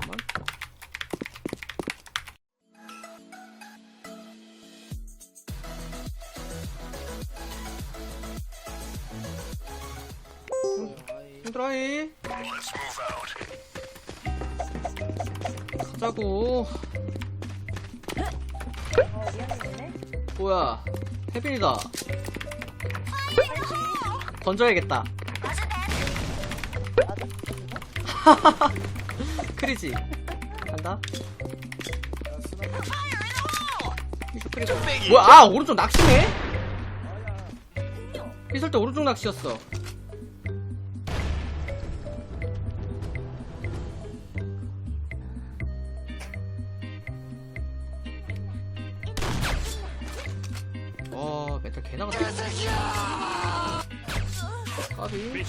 잠깐만. 힘들어해. 가자고. 뭐야? 혜빈이다. 던져야겠다. 크리지. 간다. 뭐야? 아 오른쪽 낚시네? 피설 때 오른쪽 낚시였어. 와 메탈 개 나갔다. 까비.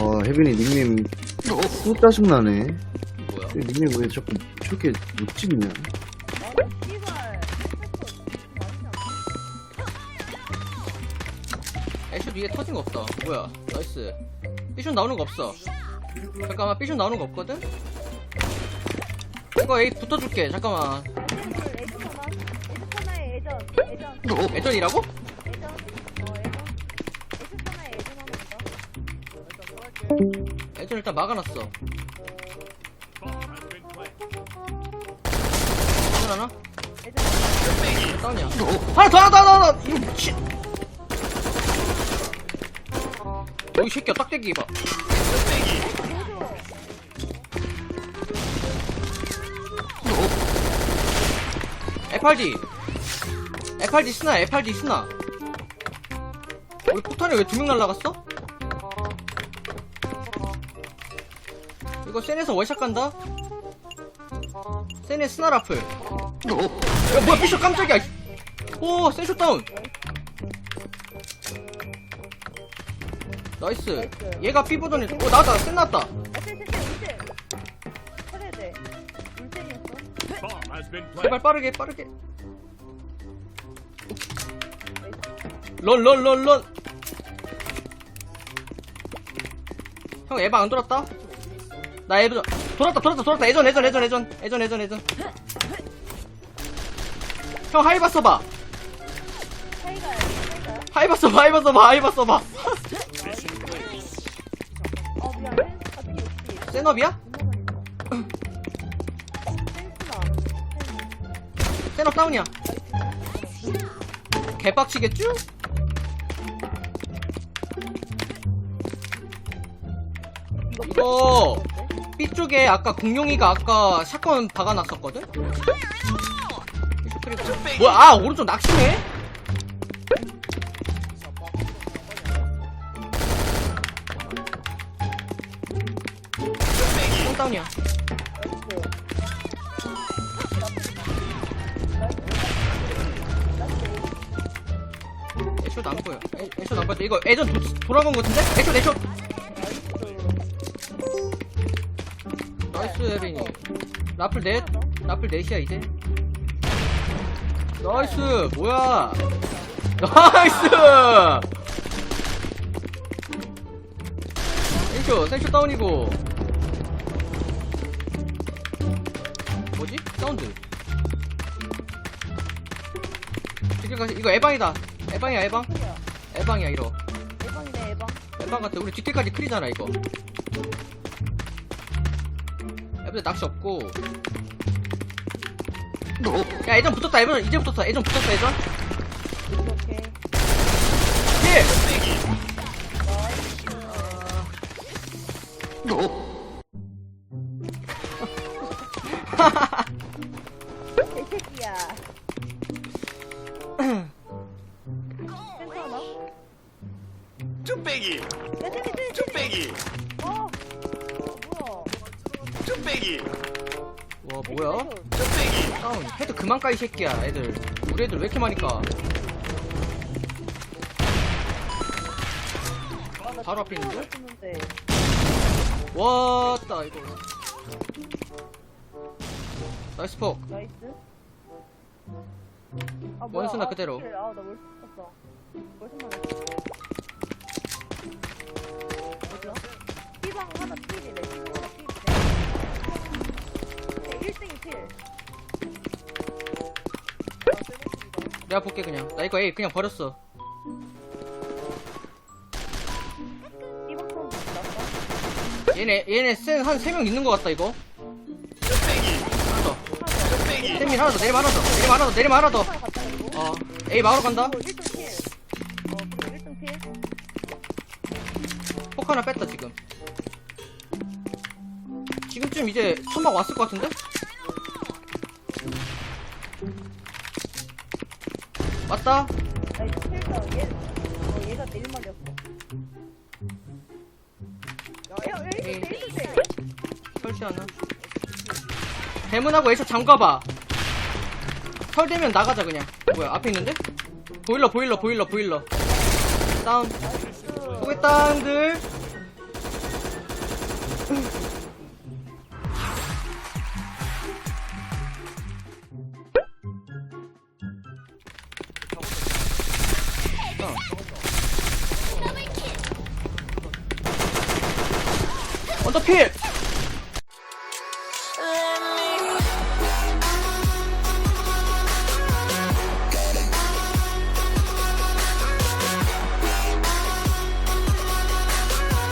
어, 혜빈이 닉네임 또 짜증나네. 뭐야? 이 닉네임 왜 자꾸 저렇게 못 찍냐? 애쇼 위에 터진 거 없다. 뭐야? 나이스. 삐션 나오는 거 없어. 잠깐만, 삐션 나오는 거 없거든? 이거 A 붙어줄게. 잠깐만. 애전이라고? 애전 일단 막아놨어. 애전 하나? 다운이야. 하나 더, 하나 더, 하나 더! 이거 미친! 여기 새끼야, 딱대기 봐. FRD! FRD 스나, FRD 스나. 우리 폭탄이 왜 두 명 날라갔어? 이거 센에서 월샷 간다? 센의 스나 라플. 야, 뭐야, 피셔 깜짝이야! 오, 센쇼 다운! 나이스. 얘가 삐 보더니, 오, 나왔다, 센 나왔다. 제발 빠르게, 빠르게. 런, 런, 런, 런. 형, 에바 안 돌았다? 나 에바, 돌았다, 돌았다, 돌았다. 예전, 예전, 예전, 예전. 예전, 예전, 예전. 형, 하이바 써봐. 하이바 써봐, 하이바 써봐, 하이바 써봐. 어, 미안해. 센업이야? 센업 다운이야. 개빡치겠쥬? 이거 B쪽에 아까 공룡이가 아까 샷건 박아놨었거든? 뭐야 아 오른쪽 낚시네? 똥다운이야 애쇼도 안 보여 애, 애쇼도 안 보여 이거 애전 도, 돌아간 거 같은데? 애쇼 애쇼 혜빈이 라플 넷 라플 넷이야 이제. 나이스! 뭐야? 나이스! 센쇼 센쇼 다운이고. 뭐지? 사운드. 가시 이거 에방이다. 에방이야 에방. 에방이야. 이거. 예방이네, 예방. 에방 같아. 우리 뒷길까지 크리잖아 이거 에브데 낚시 없고 야 예전 붙었다 예전 이제 붙었어 예전 붙었어 예전 오케이. 예 개새끼야. 센터 하나? 쭈빼기. 쭈빼기. 쭈빼기. 와 뭐야? 쭈빼기. 다운 헤드 그만 까이 새끼야 애들 우리 애들 왜 이렇게 많이 까 바로 앞에 있는데? 했는데. 왔다 이거 나이스 폭 나이스. 아, 뭐야. 원수나 아, 그대로. 킬. 아, 나 월수 썼어. 월수 맞았어. 뭐죠? B방 하나 필이래. B방 하나 필 내가 볼게 그냥 나 이거 A 그냥 버렸어. 얘네 얘네 센한 3명 있는 것 같다 이거 더. 쌤이 하나 더 내리면 하나 더 내리면 하나 더 내리면 하나 그리고. 더어 A 막으러 간다 그리고 1등 필. 어, 그리고 1등 필. 폭 하나 뺐다 지금 지금쯤 이제 천막 왔을 것 같은데? 왔다 아니, 필다. 얘, 어, 얘가 내일막이었어. 야, 야, 야, 1등 네. 필, 1등 필. 설치 하나 대문하고 에이셔 잠가봐 설대면 나가자 그냥 뭐야 앞에 있는데? 보일러 보일러 보일러 보일러 다운 보겠다들 언더필